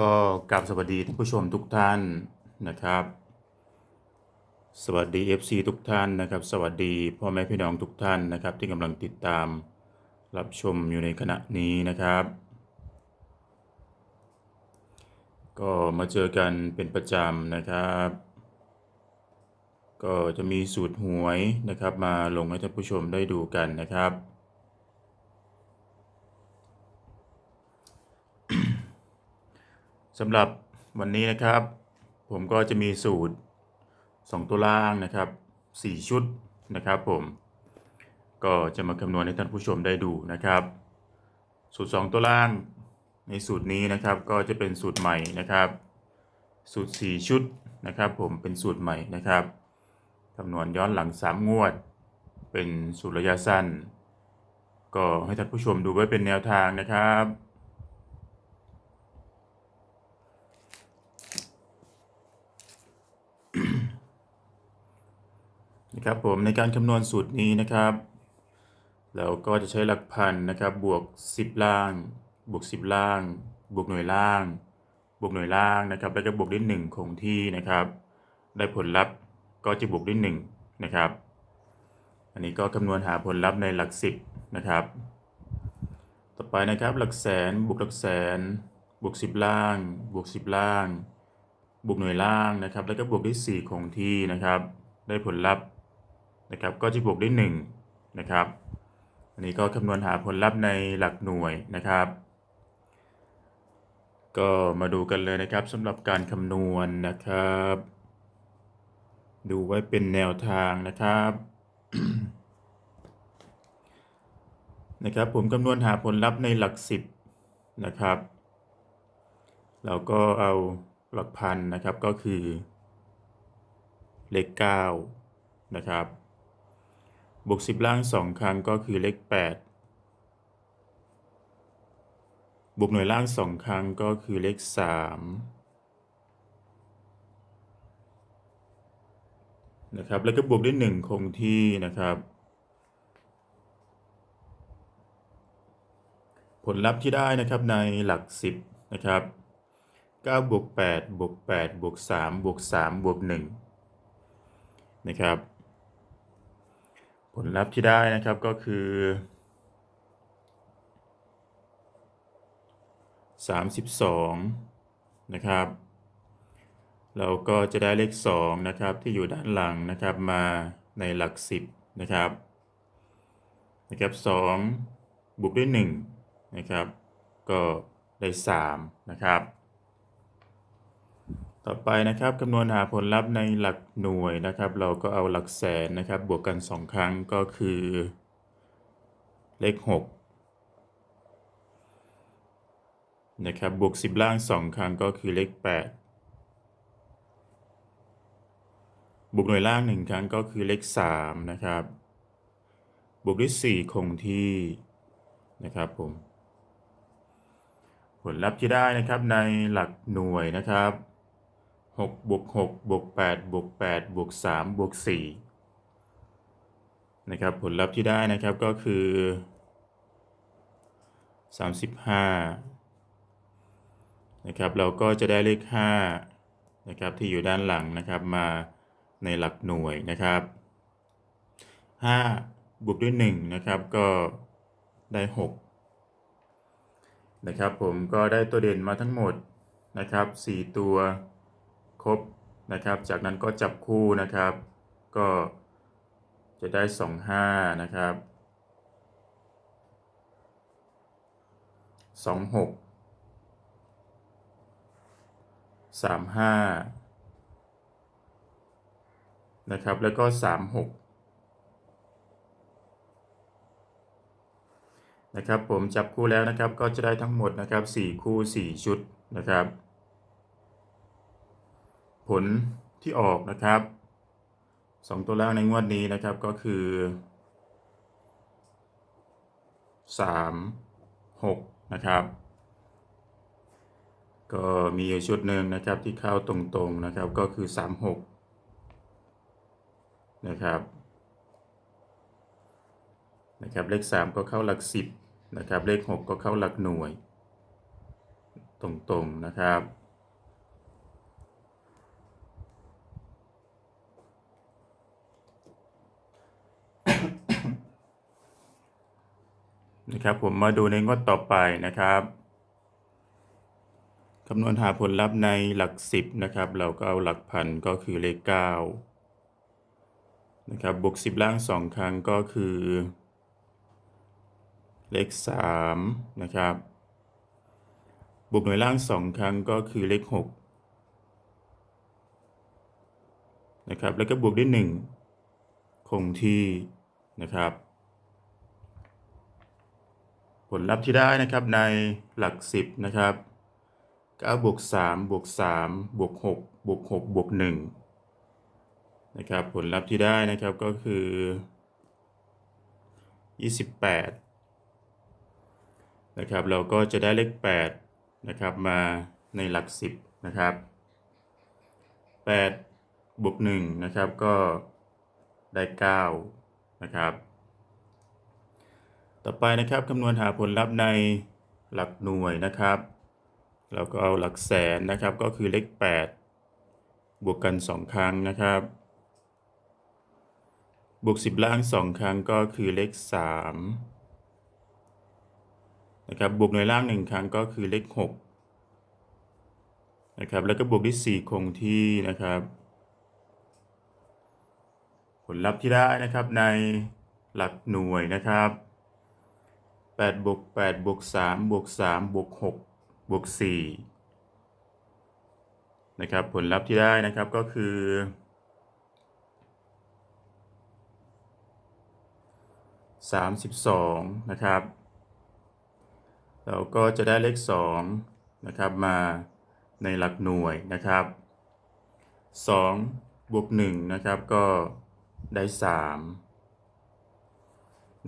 ก็กราบสวัสดีท่านผู้ชมทุกท่านนะครับ สวัสดี FC ทุกท่านนะครับ สวัสดีพ่อแม่พี่น้องทุกท่านนะครับ ที่กำลังติดตามรับชมอยู่ในขณะนี้นะครับ ก็มาเจอกันเป็นประจำนะครับ ก็จะมีสูตรหวยนะครับ มาลงให้ท่านผู้ชมได้ดูกันนะครับ สำหรับวันนี้นะครับ ผมก็จะมีสูตร 2 ตัวล่างนะครับ 4 ชุดนะครับผม ก็จะมาคำนวณให้ท่านผู้ชมได้ดูนะครับ สูตร 2 ตัวล่างในสูตรนี้นะครับก็จะเป็นสูตรใหม่นะครับ สูตร 4 ชุดนะครับ ผมเป็นสูตรใหม่นะครับคำนวณย้อนหลัง 3 งวด เป็นสูตรระยะสั้น ก็ให้ท่านผู้ชมดูไว้เป็นแนวทางนะครับ นะครับผมในการคำนวณสูตรนี้นะครับ เราก็จะใช้หลักพันนะครับบวก 10 ล่าง บวก 10 ล่าง บวกหน่วยล่าง บวกหน่วยล่างนะครับ แล้วก็บวกด้วย1คงที่นะครับ ได้ผลลัพธ์ก็จะบวกด้วย1นะครับ อันนี้ก็คำนวณหาผลลัพธ์ในหลัก 10 นะครับ ต่อไปนะครับหลักแสนบวกหลักแสน บวก 10 ล่าง บวก 10 ล่าง บวกหน่วยล่างนะครับ แล้วก็บวกด้วย4คงที่นะครับ ได้ผลลัพธ์ นะครับก็จะบวกด้วย1นะครับอันนี้ก็คำนวณหาผลลัพธ์ในหลักหน่วยนะครับ ก็มาดูกันเลยนะครับสำหรับการคำนวณนะครับ ดูไว้เป็นแนวทางนะครับนะครับผมคำนวณหาผลลัพธ์ในหลักสิบนะครับเราก็เอาหลักพันนะครับก็คือเลข9นะครับ บวก 10 ล่าง 2 ครั้งก็คือเลข 8 บวกหน่วยล่าง 2 ครั้งก็คือเลข 3 นะครับ แล้วก็บวกด้วย 1 คงที่นะครับ ผลลัพธ์ที่ได้นะครับในหลัก 10 นะครับ9บวก8บวก8บวก3บวก3บวก1นะครับ ผลลัพธ์ที่ได้นะครับก็คือ 32 นะครับ เราก็จะได้เลข 2 นะครับ ที่อยู่ด้านหลังนะครับมาในหลัก 10 นะครับนะครับ2บวกด้วย1นะครับ ก็ได้ 3 นะครับ ต่อไปนะครับคำนวณหาผลลัพธ์ในหลักหน่วยนะครับ เราก็เอาหลักแสนนะครับ บวกกัน 2 ครั้งก็คือเลข6นะครับบวก 10 ล่าง 2 ครั้งก็คือเลข 8 บวกหน่วยล่าง 1 ครั้งก็คือเลข 3 นะครับ บวกด้วย 4 คงที่นะครับผมผลลัพธ์ที่ได้นะครับในหลักหน่วยนะครับ 6บวก6บวก8บวก8บวก3บวก4นะครับผลลัพธ์ที่ได้นะครับก็คือ 35นะครับเราก็จะได้เลข5นะครับที่อยู่ด้านหลังนะครับมาในหลักหน่วยนะครับ5บวกด้วย1นะครับก็ได้ 6 นะครับผมก็ได้ตัวเด่นมาทั้งหมดนะครับ 4 ตัว ครบนะครับ จากนั้นก็จับคู่นะครับ ก็จะได้ 25 นะครับ 26 35 นะครับ แล้วก็ 36นะครับผมจับคู่แล้วนะครับก็จะได้ทั้งหมดนะครับ 4 คู่ 4 ชุดนะครับ ผลที่ออกนะครับ 2 ตัวล่างในงวดนี้นะครับก็คือ 3 6 นะครับ ก็มีอยู่ชุดหนึ่งนะครับที่เข้าตรงๆนะครับก็คือ 3 6 นะครับนะครับเลข 3 ก็เข้าหลัก 10นะครับเลข 6 ก็เข้าหลักหน่วย ตรงๆนะครับ นะครับผมมาดูในงวดต่อไปนะครับคำนวณหาผลลัพธ์ในหลักสิบนะครับเราก็เอาหลักพันก็คือเลขเก้านะครับบวกสิบล่างสองครั้งก็คือ เลขสามนะครับบวกหน่วยล่างสองครั้งก็คือเลขหกนะครับแล้วก็บวกด้วยหนึ่งคงที่นะครับ ลลัพธ์ที่ได้นะครับในหลักสิบนะครับ9บวก3บวก3บวก6บวก6บวก1นะครับ ผลลัพธ์ที่ได้นะครับก็คือ 28 นะครับ เราก็จะได้เลข 8 นะครับ มาในหลักสิบนะครับ 8บวก1นะครับก็ได้ 9 นะครับ ต่อไปนะครับคำนวณหาผลลัพธ์ในหลักหน่วยนะครับ เราก็เอาหลักแสนนะครับก็คือเลข 8 บวกกัน 2 ครั้งนะครับ บวก 10 ล่าง 2 ครั้งก็คือเลข 3 นะครับ บวกหน่วยล่าง 1 ครั้งก็คือเลข 6 นะครับ แล้วก็บวกด้วย 4 คงที่นะครับ ผลลัพธ์ที่ได้นะครับในหลักหน่วยนะครับ 8บวก8บวก3บวก3บวก6บวก4นะครับผลลัพธ์ที่ได้นะครับก็คือ 32 นะครับ เราก็จะได้เลข 2 นะครับมาในหลักหน่วยนะครับ 2 บวก 1 นะครับก็ได้ 3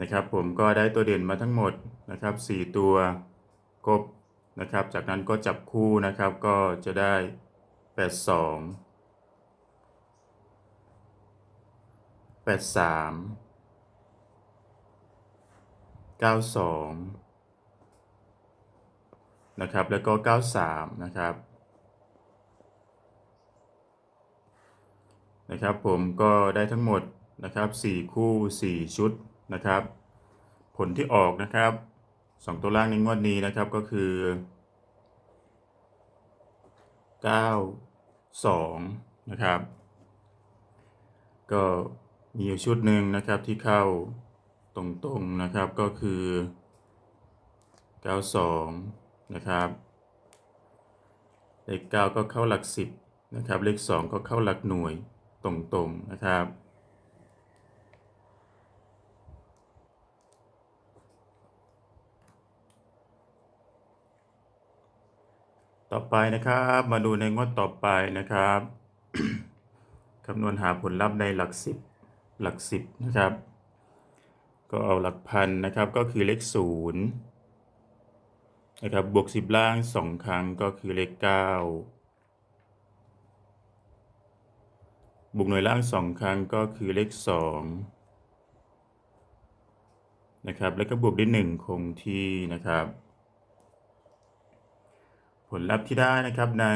นะครับ ผมก็ได้ตัวเด่นมาทั้งหมดนะครับ 4 ตัวกบนะครับ จากนั้นก็จับคู่นะครับก็จะได้ 82 83 92 นะครับ แล้วก็ 93 นะครับ นะครับ ผมก็ได้ทั้งหมดนะครับ 4 คู่ 4 ชุด นะครับ ผลที่ออกนะครับ 2 ตัวล่างในงวดนี้นะครับก็คือ 9 2 นะครับ ก็มีอยู่ชุดหนึ่งนะครับที่เข้าตรงๆนะครับก็คือ 92 นะครับเลข9ก็เข้าหลัก 10นะครับเลข 2 ก็เข้าหลักหน่วยตรงๆนะครับ ต่อไปนะครับมาดูในงวดต่อไปนะครับคำนวณหาผลลัพธ์ในหลักสิบหลักสิบนะครับ ก็เอาหลักพันนะครับก็คือเลขศูนย์นะครับบวกสิบล่างสองครั้งก็คือเลขเก้าบวกหน่วยล่างสองครั้งก็คือเลขสองนะครับแล้วก็บวกด้วยหนึ่งคงที่นะครับ ผลลัพธ์ที่ได้นะครับใน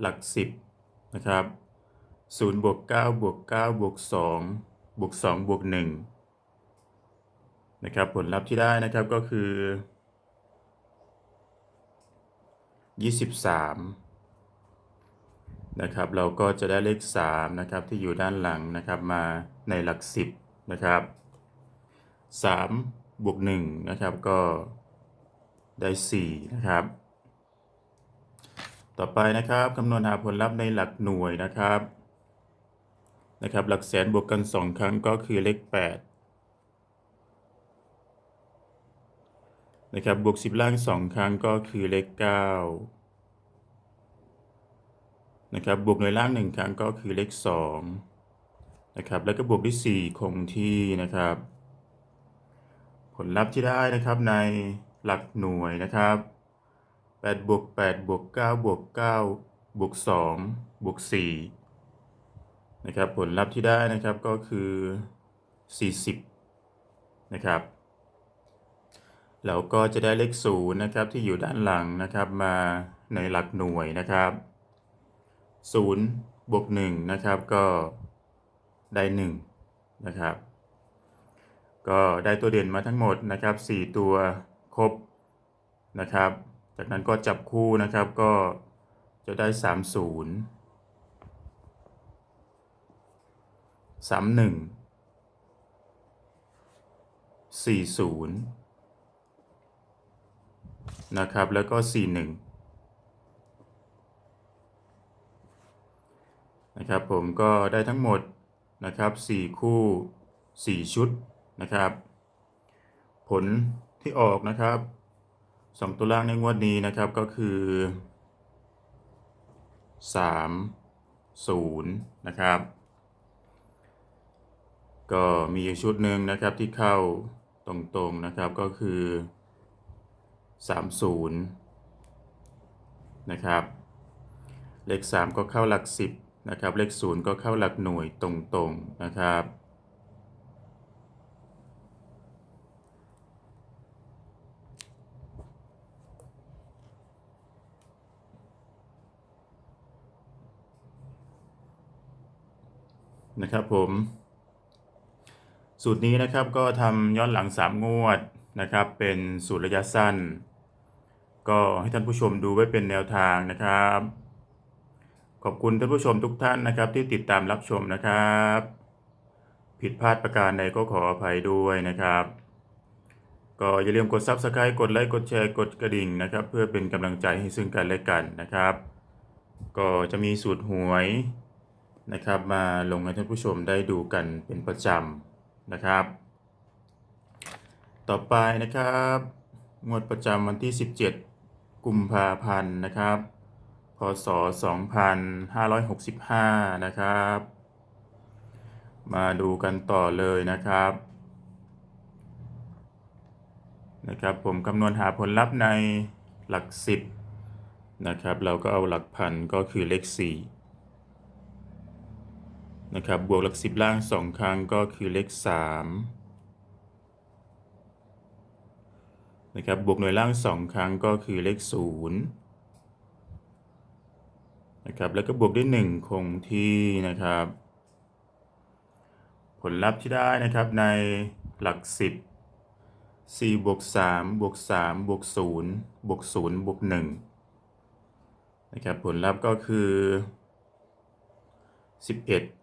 หลักสิบนะครับ0บวก9บวก9บวก2บวก2บวก1นะครับผลลัพธ์ที่ได้นะครับก็คือ 23นะครับเราก็จะได้เลข3นะครับที่อยู่ด้านหลังนะครับมาในหลัก 10นะครับ3บวก1นะครับก็ได้ 4 นะครับ ต่อไปนะครับคำนวณหาผลลัพธ์ในหลักหน่วยนะครับนะครับ หลักแสนบวกกัน 2 ครั้งก็คือเลข8นะครับบวก 10 ล่าง 2 ครั้งก็คือเลข9นะครับบวกหน่วยล่าง 1 ครั้งก็คือเลข2นะครับแล้วก็บวกด้วย 4 คงที่นะครับ ผลลัพธ์ที่ได้นะครับในหลักหน่วยนะครับ 8บวก8บวก9บวก9บวก2บวก4นะครับผลลัพธ์ที่ได้นะครับก็คือ 40 นะครับแล้วก็จะได้เลขศูนย์นะครับที่อยู่ด้านหลังนะครับมาในหลักหน่วยนะครับศูนย์บวกหนึ่งนะครับก็ได้หนึ่งนะครับ ก็ได้ตัวเด่นมาทั้งหมดนะครับ 4 ตัวครบนะครับ จากนั้นก็จับคู่นะครับก็จะได้ 3 0 3 1 4 0 นะครับ แล้วก็ 4 1นะครับผมก็ได้ทั้งหมดนะครับ4คู่ 4 ชุดนะครับ ผลที่ออกนะครับ 2ตัวล่างในงวดนี้นะครับก็คือ3 0นะครับ ก็มีชุดหนึ่งนะครับที่เข้าตรงๆนะครับก็คือ30นะครับเลข 3 ก็เข้าหลัก 10นะครับเลข 0 ก็เข้าหลักหน่วยตรงๆนะครับ นะครับผม สูตรนี้นะครับก็ทำย้อนหลัง 3 งวดนะครับ เป็นสูตรระยะสั้น ก็ให้ท่านผู้ชมดูไว้เป็นแนวทางนะครับ ขอบคุณท่านผู้ชมทุกท่านนะครับ ที่ติดตามรับชมนะครับ ผิดพลาดประการใดก็ขออภัยด้วยนะครับก็อย่าลืมกด Subscribe กดไลค์ กดแชร์ กดกระดิ่งนะครับ เพื่อเป็นกำลังใจให้ซึ่งกันและกันนะครับ ก็จะมีสูตรหวย นะครับ มาลงให้ท่านผู้ชมได้ดูกันเป็นประจำนะครับ ต่อไปนะครับงวดประจำวันที่ 17 กุมภาพันธ์นะครับ พศ 2565 นะครับ มาดูกันต่อเลยนะครับนะครับผมคำนวณหาผลลัพธ์ในหลัก 10นะครับเราก็เอาหลักพันก็คือเลข 4 นะครับ บวกหลัก10ล่าง2ครั้งก็คือเลข3นะครับ บวกหน่วยล่าง2ครั้งก็คือเลข0นะครับ แล้วก็บวกด้วย1คงที่นะครับ ผลลัพธ์ที่ได้นะครับในหลัก10 4บวก3บวก3บวก0บวก0บวก1นะครับ ผลลัพธ์ก็คือ11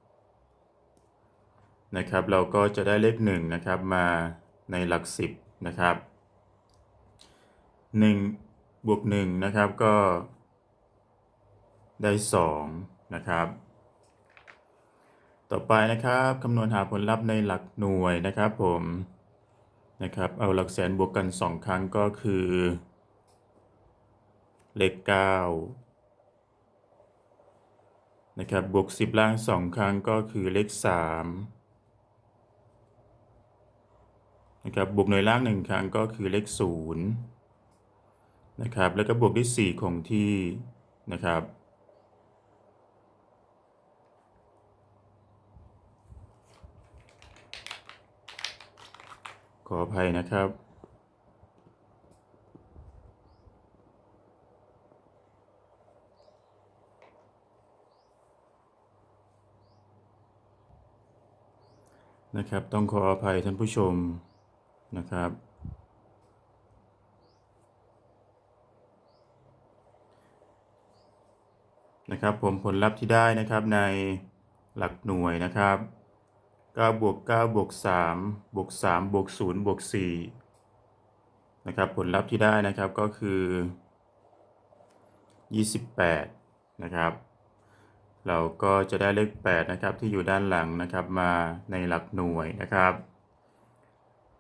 นะครับ เราก็จะได้เลข1นะครับมาในหลัก 10 นะครับ 1 บวก1นะครับก็ได้ 2 นะครับ ต่อไปนะครับคำนวณหาผลลัพธ์ในหลักหน่วยนะครับผมนะครับเอาหลักแสนบวกกัน 2 ครั้งก็คือ เลข9นะครับบวก 10 ล่าง 2 ครั้งก็คือเลข 3 นะครับบวกหน่วยล่าง1ครั้งก็คือเลข0นะครับแล้วก็บวกด้วย 4 คงที่นะครับขออภัยนะครับ นะครับ ต้องขออภัยท่านผู้ชม นะครับ นะครับผมผลลัพธ์ที่ได้นะครับในหลักหน่วยนะครับ9บวก9บวก3บวก3บวก0บวก4นะครับผลลัพธ์ที่ได้นะครับก็คือ 28 นะครับ เราก็จะได้เลข 8 นะครับที่อยู่ด้านหลังนะครับมาในหลักหน่วยนะครับ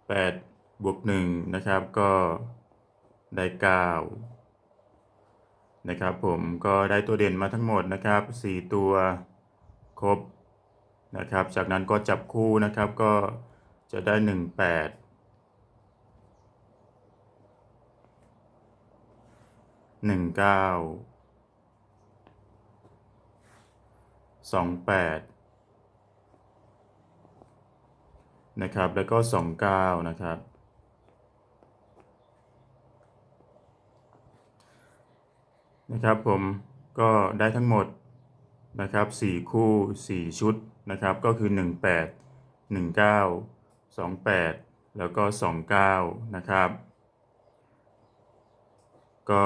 8บวก1นะครับก็ได้ 9 นะครับผมก็ได้ตัวเด่นมาทั้งหมดนะครับ 4 ตัวครบนะครับ จากนั้นก็จับคู่นะครับก็จะได้ 18 19 28 นะครับ แล้วก็ 29 นะครับ นะครับผมก็ได้ทั้งหมดนะครับ 4 คู่ 4 ชุดนะครับ ก็คือ 18 19 28 แล้วก็ 29 นะครับ ก็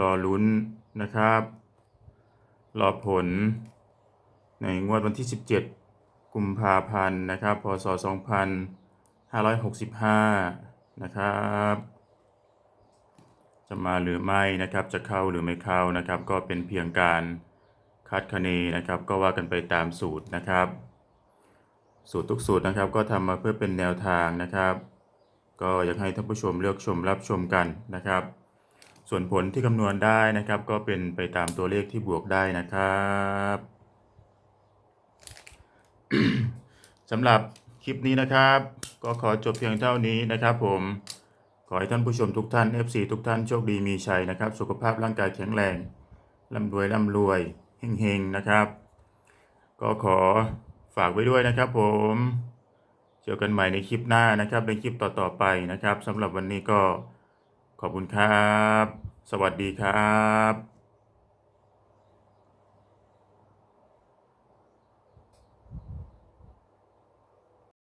รอลุ้นนะครับ รอผลในงวดวันที่ 17 กุมภาพันธ์นะครับ พศ 2565 นะครับ จะมาหรือไม่นะครับ จะเข้าหรือไม่เข้านะครับ ก็เป็นเพียงการคาดคะเนนะครับ ก็ว่ากันไปตามสูตรนะครับ สูตรทุกสูตรนะครับ ก็ทำมาเพื่อเป็นแนวทางนะครับ ก็อยากให้ท่านผู้ชมเลือกชมรับชมกันนะครับ ส่วนผลที่คำนวณได้นะครับ ก็เป็นไปตามตัวเลขที่บวกได้นะครับ สำหรับคลิปนี้นะครับ ก็ขอจบเพียงเท่านี้นะครับผม ขอให้ท่านผู้ชมทุกท่าน FC ทุกท่านโชคดีมีชัยนะครับ สุขภาพร่างกายแข็งแรงร่ำรวยร่ำรวยเฮงๆนะครับ ก็ขอฝากไว้ด้วยนะครับผมเจอกันใหม่ในคลิปหน้านะครับ ในคลิปต่อๆไปนะครับสำหรับวันนี้ก็ขอบคุณครับ สวัสดีครับ